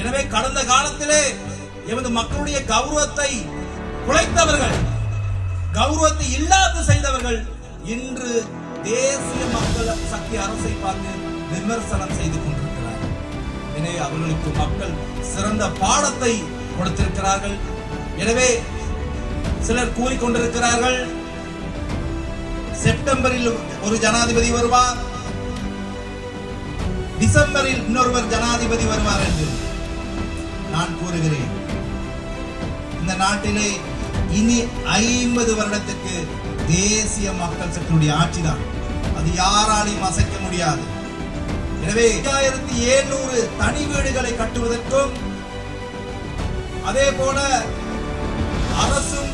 எனவே கடந்த காலத்திலே எமது மக்களுடைய கௌரவத்தை குலைத்தவர்கள் கௌரவத்தை இல்லாது செய்தவர்கள் இன்று தேசிய மக்கள் சக்தி அரசை பார்த்து விமர்சனம் செய்து கொண்டிருக்கிறார்கள். எனவே அவர்களுக்கு மக்கள் சிறந்த பாடத்தை கொடுத்திருக்கிறார்கள். எனவே சிலர் கூறிக்கொண்டிருக்கிறார்கள் செப்டம்பரில் ஒரு ஜனாதிபதி வருவார் டிசம்பரில் இன்னொருவர் ஜனாதிபதி வருவார் என்று. நான் கூறுகிறேன். இந்த நாட்டிலே இனி ஐம்பது வருடத்துக்கு தேசிய மக்கள் சக்தியுடைய ஆட்சிதான். அது யாராலையும் அசைக்க முடியாது. எனவே ஐயாயிரத்தி எழுநூறு தனி வீடுகளை கட்டுவதற்கும் அதே போல அரசும்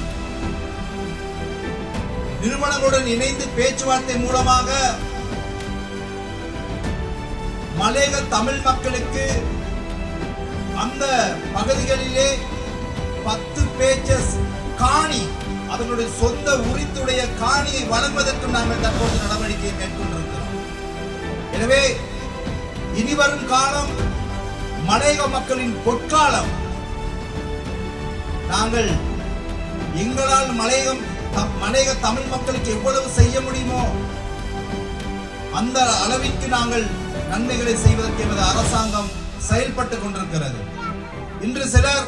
நிறுவனங்களுடன் இணைந்து பேச்சுவார்த்தை மூலமாக மலேக தமிழ் மக்களுக்கு அந்த பகுதிகளிலே பத்து பேச்சஸ் காணி அதனுடைய சொந்த உரித்துடைய காணியை வழங்குவதற்கு நாங்கள் தற்போது நடவடிக்கையை மேற்கொண்டிருக்கிறோம். எனவே இனிவரும் காலம் மலையக மக்களின் பொற்காலம். நாங்கள் எங்களால் மலையகம் மலையக தமிழ் மக்களுக்கு எவ்வளவு செய்ய முடியுமோ அந்த அளவிற்கு நாங்கள் நன்மைகளை செய்வதற்கு எமது அரசாங்கம் செயல்பட்டு கொண்டிருக்கிறது. இன்று சிலர்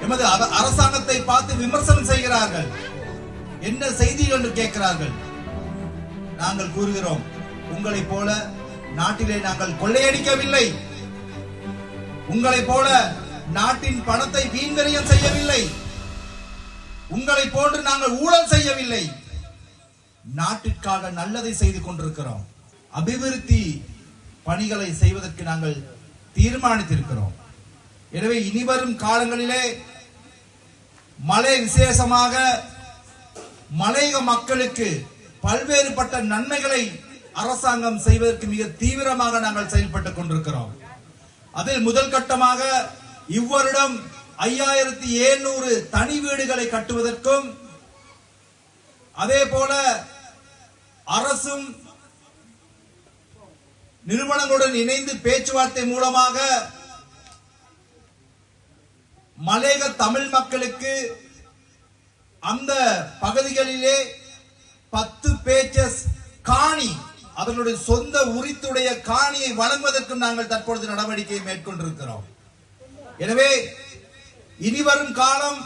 எமது அர- அரசாங்கத்தை பார்த்து விமர்சனம் செய்கிறார்கள். என்ன செய்திகள் என்று கேட்கிறார்கள்? நாங்கள் கூறுகிறோம் உங்களைப் போல நாட்டிலே நாங்கள் கொள்ளையடிக்கவில்லை. உங்களைப் போல நாட்டின் பணத்தை வீண்வரியம் செய்யவில்லை. உங்களைப் போன்று நாங்கள் ஊழல் செய்யவில்லை. நாட்டிற்காக நல்லதை செய்து கொண்டிருக்கிறோம். அபிவிருத்தி பணிகளை செய்வதற்கு நாங்கள் தீர்மானித்திருக்கிறோம். எனவே இனிவரும் காலங்களிலே மழை விசேஷமாக மலையக மக்களுக்கு பல்வேறுபட்ட நன்மைகளை அரசாங்கம் செய்வதற்கு மிக தீவிரமாக நாங்கள் செயல்பட்டுக் கொண்டிருக்கிறோம். அதில் முதல் கட்டமாக இவ்வருடம் ஐயாயிரத்தி எழுநூறு தனி வீடுகளை கட்டுவதற்கும் அதே போல அரசும் நிறுவனங்களுடன் இணைந்து பேச்சுவார்த்தை மூலமாக மலேக தமிழ் மக்களுக்கு அந்த பகுதிகளிலே பத்து பேச்சஸ் காணி அவர்களுடைய சொந்த உரித்துடைய காணியை வழங்குவதற்கும் நாங்கள் தற்பொழுது நடவடிக்கையை மேற்கொண்டிருக்கிறோம். எனவே இனிவரும் காலம்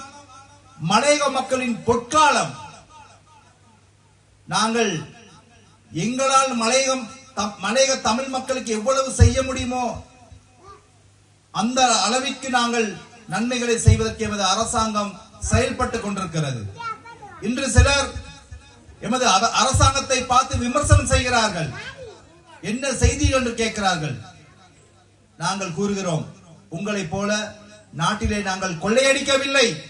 மலையக மக்களின் பொற்காலம். நாங்கள் எங்களால் மலையகம் மலையக தமிழ் மக்களுக்கு எவ்வளவு செய்ய முடியுமோ அந்த அளவிற்கு நாங்கள் நன்மைகளை செய்வதற்கு எமது அரசாங்கம் செயல்பட்டுக் கொண்டிருக்கிறது. இன்று சிலர் எமது அர- அரசாங்கத்தை பார்த்து விமர்சனம் செய்கிறார்கள். என்ன செய்திகள் என்று கேட்கிறார்கள். நாங்கள் கூறுகிறோம் உங்களைப் போல நாட்டிலே நாங்கள் கொள்ளையடிக்கவில்லை.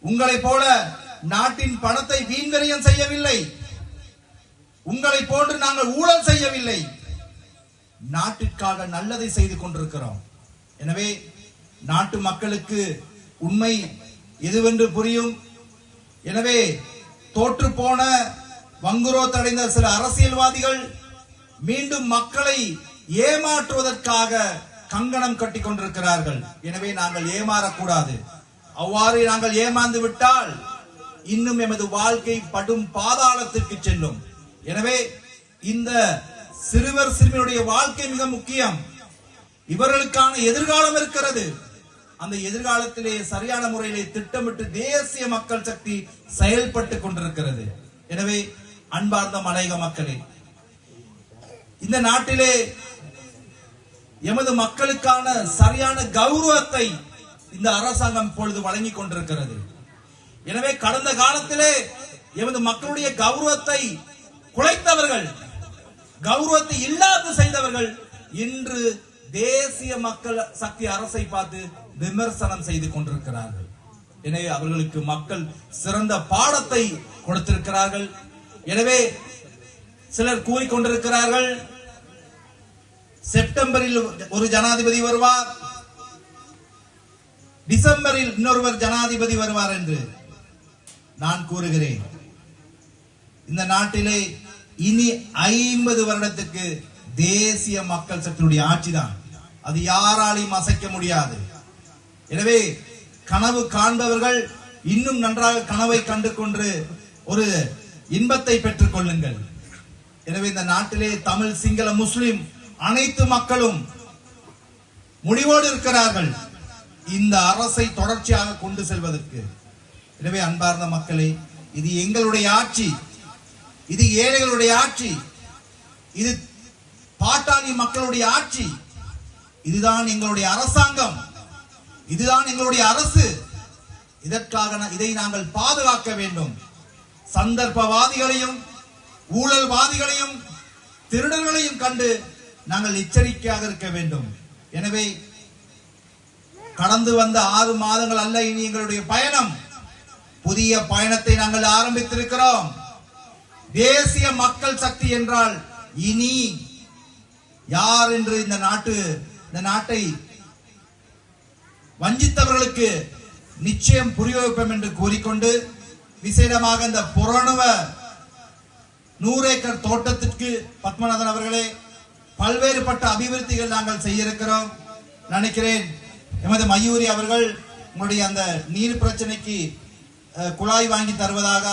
உங்களைப் போல நாட்டின் பணத்தை வீண்வரியம் செய்யவில்லை. உங்களைப் போன்று நாங்கள் ஊழல் செய்யவில்லை. நாட்டிற்காக நல்லதை செய்து கொண்டிருக்கிறோம். எனவே நாட்டு மக்களுக்கு உண்மை எதுவென்று புரியும்? எனவே தோற்று போன வங்குரோத்தடைந்த சில அரசியல்வாதிகள் மீண்டும் மக்களை ஏமாற்றுவதற்காக கங்கணம் கட்டி கொண்டிருக்கிறார்கள். எனவே நாங்கள் ஏமாறக்கூடாது. அவ்வாறு நாங்கள் ஏமாந்து விட்டால் இன்னும் எமது வாழ்க்கை படும் பாதாளத்திற்கு செல்லும். எனவே இந்த சிறுவர் சிறுமியுடைய வாழ்க்கை மிக முக்கியம். இவர்களுக்கான எதிர்காலம் இருக்கிறது. அந்த எதிர்காலத்திலே சரியான முறையிலே திட்டமிட்டு தேசிய மக்கள் சக்தி செயல்பட்டு கொண்டிருக்கிறது. எனவே அன்பார்ந்த மலையக மக்களே இந்த நாட்டிலே எமது மக்களுக்கான சரியான கௌரவத்தை இந்த அரசாங்கம் இப்பொழுது வழங்கிக் கொண்டிருக்கிறது. எனவே கடந்த காலத்திலே எமது மக்களுடைய கௌரவத்தை குலைத்தவர்கள் கௌரவத்தை இல்லாது செய்தவர்கள் இன்று தேசிய மக்கள் சக்தி அரசை பார்த்து விமர்சனம் செய்து கொண்டிருக்கிறார்கள். எனவே அவர்களுக்கு மக்கள் சிறந்த பாடத்தை கொடுத்திருக்கிறார்கள். எனவே சிலர் கூறிக்கொண்டிருக்கிறார்கள் செப்டம்பரில் ஒரு ஜனாதிபதி வருவார் டிசம்பரில் இன்னொருவர் ஜனாதிபதி வருவார் என்று நான் கூறுகிறேன். இந்த நாட்டிலே இனி ஐம்பது வருடத்துக்கு தேசிய மக்கள் சக்தியுடைய ஆட்சிதான். அது யாராலையும் அசைக்க முடியாது. எனவே கனவு காண்பவர்கள் இன்னும் நன்றாக கனவை கண்டு கொண்டு ஒரு இன்பத்தை பெற்றுக் கொள்ளுங்கள் எனவே இந்த நாட்டிலே தமிழ் சிங்கள முஸ்லிம் அனைத்து மக்களும் முடிவோடு இருக்கிறார்கள். இந்த அரசை தொடர்ச்சியாக கொண்டு செல்வதற்கு. எனவே அன்பார்ந்த மக்களே இது எங்களுடைய ஆட்சி. இது ஏழைகளுடைய ஆட்சி. இது பாட்டாளி மக்களுடைய ஆட்சி. இதுதான் எங்களுடைய அரசாங்கம். இதுதான் எங்களுடைய அரசு. இதற்காக இதை நாங்கள் பாதுகாக்க வேண்டும். சந்தர்ப்பவாதிகளையும் ஊழல்வாதிகளையும் திருடர்களையும் கண்டு நாங்கள் எச்சரிக்கையாக இருக்க வேண்டும். எனவே கடந்து வந்த ஆறு மாதங்கள் அல்ல இனி எங்களுடைய பயணம். புதிய பயணத்தை நாங்கள் ஆரம்பித்திருக்கிறோம். தேசிய மக்கள் சக்தி என்றால் இனி யார் என்று இந்த நாட்டு இந்த நாட்டை வஞ்சித்தவர்களுக்கு நிச்சயம் புரிய வைப்போம் என்று கூறிக்கொண்டு விசேடமாக இந்த புறணுவ நூறு ஏக்கர் தோட்டத்திற்கு பத்மநாதன் அவர்களே பல்வேறுபட்ட அபிவிருத்திகள் நாங்கள் செய்ய இருக்கிறோம் நினைக்கிறேன் எமது மயூரி அவர்கள் உங்களுடைய அந்த நீர் பிரச்சனைக்கு குழாய் வாங்கி தருவதாக